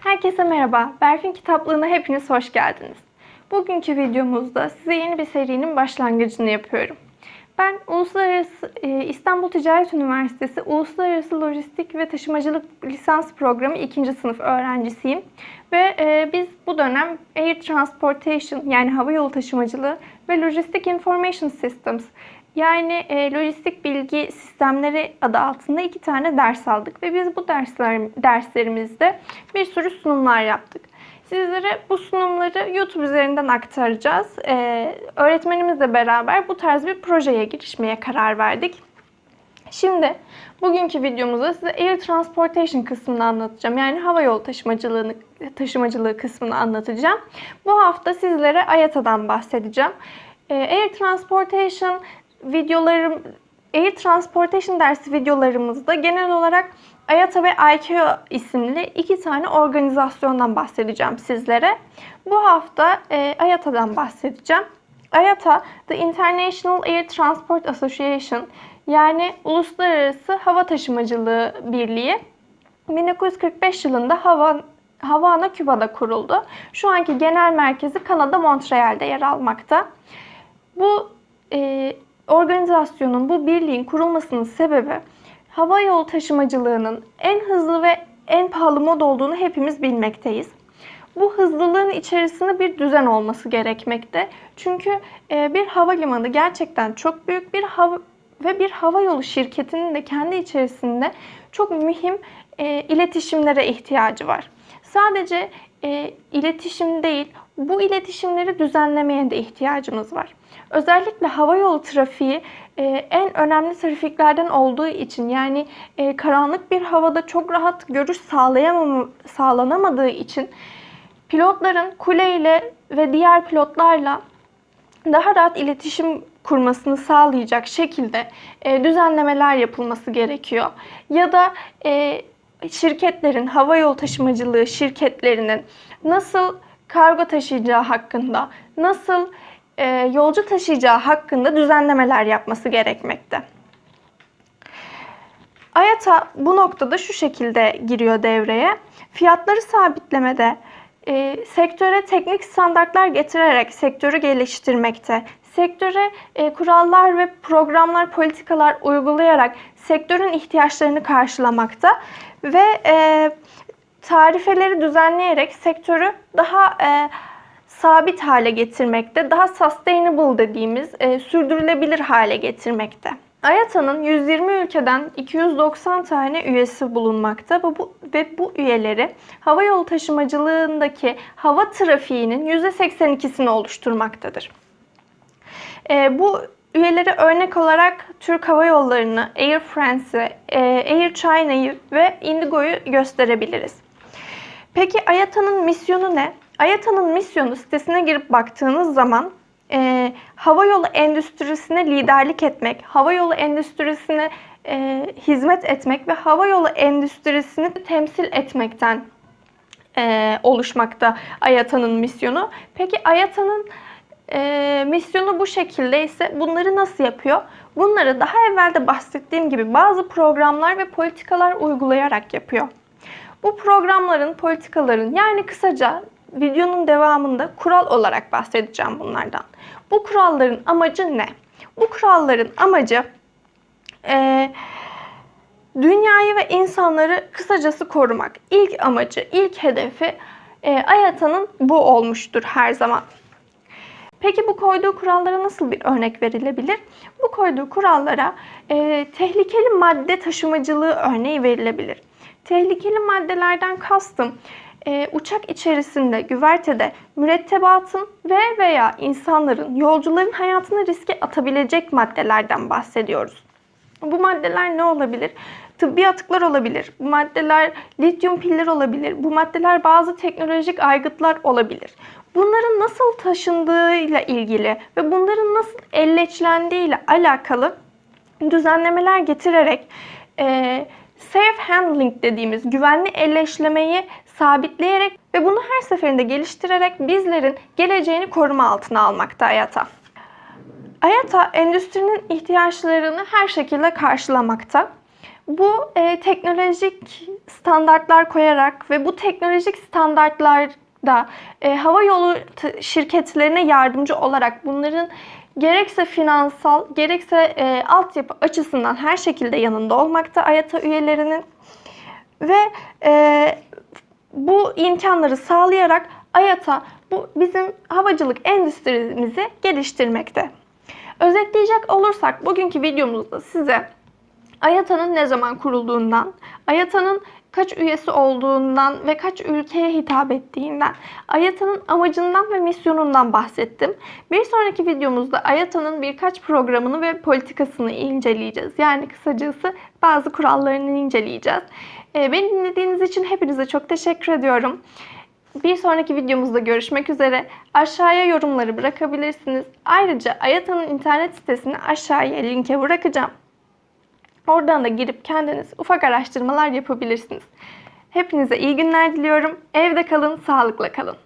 Herkese merhaba. Berfin kitaplığına hepiniz hoş geldiniz. Bugünkü videomuzda size yeni bir serinin başlangıcını yapıyorum. Ben Uluslararası e, İstanbul Ticaret Üniversitesi Uluslararası Lojistik ve Taşımacılık Lisans Programı 2. sınıf öğrencisiyim. Ve e, biz bu dönem Air Transportation yani hava yolu taşımacılığı ve Logistic Information Systems yani e, lojistik bilgi sistemleri adı altında iki tane ders aldık ve biz bu dersler derslerimizde bir sürü sunumlar yaptık. Sizlere bu sunumları YouTube üzerinden aktaracağız. Ee, öğretmenimizle beraber bu tarz bir projeye girişmeye karar verdik. Şimdi bugünkü videomuzda size Air Transportation kısmını anlatacağım. Yani hava yolu taşımacılığını taşımacılığı kısmını anlatacağım. Bu hafta sizlere IATA'dan bahsedeceğim. Ee, Air Transportation videolarım Air Transportation dersi videolarımızda genel olarak IATA ve ICAO isimli iki tane organizasyondan bahsedeceğim sizlere. Bu hafta e, IATA'dan bahsedeceğim. IATA, The International Air Transport Association yani Uluslararası Hava Taşımacılığı Birliği 1945 yılında Hava, Havana, Küba'da kuruldu. Şu anki genel merkezi Kanada, Montreal'de yer almakta. Bu e, organizasyonun, bu birliğin kurulmasının sebebi hava yolu taşımacılığının en hızlı ve en pahalı mod olduğunu hepimiz bilmekteyiz. Bu hızlılığın içerisinde bir düzen olması gerekmekte. Çünkü e, bir havalimanı gerçekten çok büyük bir hava ve bir hava yolu şirketinin de kendi içerisinde çok mühim e, iletişimlere ihtiyacı var. Sadece e, iletişim değil, bu iletişimleri düzenlemeye de ihtiyacımız var. Özellikle hava yolu trafiği e, en önemli trafiklerden olduğu için yani e, karanlık bir havada çok rahat görüş sağlayamam sağlanamadığı için pilotların kuleyle ve diğer pilotlarla daha rahat iletişim kurmasını sağlayacak şekilde e, düzenlemeler yapılması gerekiyor. Ya da e, şirketlerin, hava yolu taşımacılığı şirketlerinin nasıl kargo taşıyacağı hakkında, nasıl e, yolcu taşıyacağı hakkında düzenlemeler yapması gerekmekte. IATA bu noktada şu şekilde giriyor devreye. Fiyatları sabitlemede, e, sektöre teknik standartlar getirerek sektörü geliştirmekte, sektöre e, kurallar ve programlar, politikalar uygulayarak sektörün ihtiyaçlarını karşılamakta ve e, tarifeleri düzenleyerek sektörü daha e, sabit hale getirmekte, daha sustainable dediğimiz e, sürdürülebilir hale getirmekte. IATA'nın 120 ülkeden 290 tane üyesi bulunmakta ve bu, ve bu üyeleri hava yolu taşımacılığındaki hava trafiğinin %82'sini oluşturmaktadır. E, bu üyeleri örnek olarak Türk Hava Yolları'nı, Air France'ı, e, Air China'yı ve Indigo'yu gösterebiliriz. Peki IATA'nın misyonu ne? IATA'nın misyonu sitesine girip baktığınız zaman e, hava yolu endüstrisine liderlik etmek, hava yolu endüstrisine e, hizmet etmek ve hava yolu endüstrisini temsil etmekten e, oluşmakta IATA'nın misyonu. Peki IATA'nın e, misyonu bu şekilde ise bunları nasıl yapıyor? Bunları daha evvel de bahsettiğim gibi bazı programlar ve politikalar uygulayarak yapıyor. Bu programların, politikaların yani kısaca videonun devamında kural olarak bahsedeceğim bunlardan. Bu kuralların amacı ne? Bu kuralların amacı e, dünyayı ve insanları kısacası korumak. İlk amacı, ilk hedefi e, IATA'nın bu olmuştur her zaman. Peki bu koyduğu kurallara nasıl bir örnek verilebilir? Bu koyduğu kurallara e, tehlikeli madde taşımacılığı örneği verilebilir. Tehlikeli maddelerden kastım e, uçak içerisinde, güvertede mürettebatın ve veya insanların, yolcuların hayatını riske atabilecek maddelerden bahsediyoruz. Bu maddeler ne olabilir? Tıbbi atıklar olabilir. Bu maddeler lityum piller olabilir. Bu maddeler bazı teknolojik aygıtlar olabilir. Bunların nasıl taşındığıyla ilgili ve bunların nasıl elleçlendiğiyle alakalı düzenlemeler getirerek e, safe handling dediğimiz güvenli elleşlemeyi sabitleyerek ve bunu her seferinde geliştirerek bizlerin geleceğini koruma altına almakta IATA. IATA endüstrinin ihtiyaçlarını her şekilde karşılamakta. bu e, teknolojik standartlar koyarak ve bu teknolojik standartlarda e, hava yolu şirketlerine yardımcı olarak bunların gerekse finansal gerekse e, altyapı açısından her şekilde yanında olmakta AYATA üyelerinin ve e, bu imkanları sağlayarak AYATA bu bizim havacılık endüstrimizi geliştirmekte. Özetleyecek olursak bugünkü videomuzda size AYATA'nın ne zaman kurulduğundan, AYATA'nın kaç üyesi olduğundan ve kaç ülkeye hitap ettiğinden, AYATA'nın amacından ve misyonundan bahsettim. Bir sonraki videomuzda AYATA'nın birkaç programını ve politikasını inceleyeceğiz. Yani kısacası bazı kurallarını inceleyeceğiz. Ee, Beni dinlediğiniz için hepinize çok teşekkür ediyorum. Bir sonraki videomuzda görüşmek üzere. Aşağıya yorumları bırakabilirsiniz. Ayrıca AYATA'nın internet sitesini aşağıya linke bırakacağım. Oradan da girip kendiniz ufak araştırmalar yapabilirsiniz. Hepinize iyi günler diliyorum. Evde kalın, sağlıkla kalın.